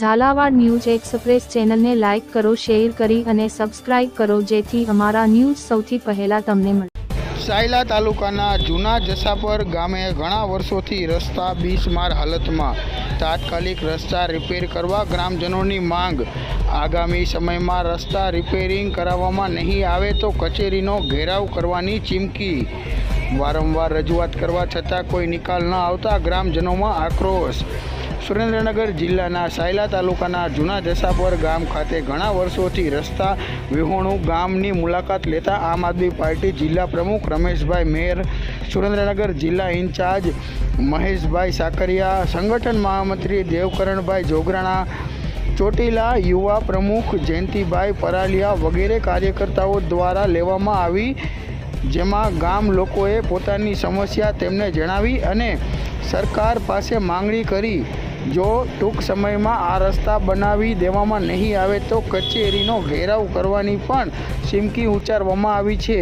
Jhalawad news express ચેનલને like કરો, share કરી અને સબસ્ક્રાઇબ કરો, જેથી અમારા ન્યૂઝ સૌથી પહેલા તમને મળે. સાયલા તાલુકાના જૂના જસાપર ગામે ઘણા વર્ષોથી રસ્તા બીસમાર હાલતમાં તાત્કાલિક રસ્તા રિપેર કરવા ગ્રામજનોની માંગ. આગામી સમયમાં રસ્તા રિપેરિંગ કરાવવામાં નહીં આવે તો કચેરીનો ઘેરાવ કરવાની ચીમકી. વારંવાર રજૂઆત કરવા છતાં કોઈ નિકાલ ન આવતા ગ્રામજનોમાં આક્રોશ. સુરેન્દ્રનગર જિલ્લાના સાયલા તાલુકાના જૂના જસાપર ગામ ખાતે ઘણા વર્ષોથી રસ્તા વિહોણું ગામની મુલાકાત લેતા આમ આદમી પાર્ટી જિલ્લા પ્રમુખ રમેશભાઈ મેયર સુરેન્દ્રનગર જિલ્લા ઇન્ચાર્જ મહેશભાઈ સાકરિયા, સંગઠન મહામંત્રી દેવકરણભાઈ જોગરાણા, ચોટીલા યુવા પ્રમુખ જયંતિભાઈ પરાલિયા વગેરે કાર્યકર્તાઓ દ્વારા લેવામાં આવી જેમાં ગામ લોકોએ પોતાની સમસ્યા તેમને જણાવી અને સરકાર પાસે માંગણી કરી, જો ટૂંક સમયમાં આ રસ્તા બનાવી દેવામાં નહીં આવે તો કચેરીનો ઘેરાવ કરવાની પણ ચીમકી ઉચ્ચારવામાં આવી છે.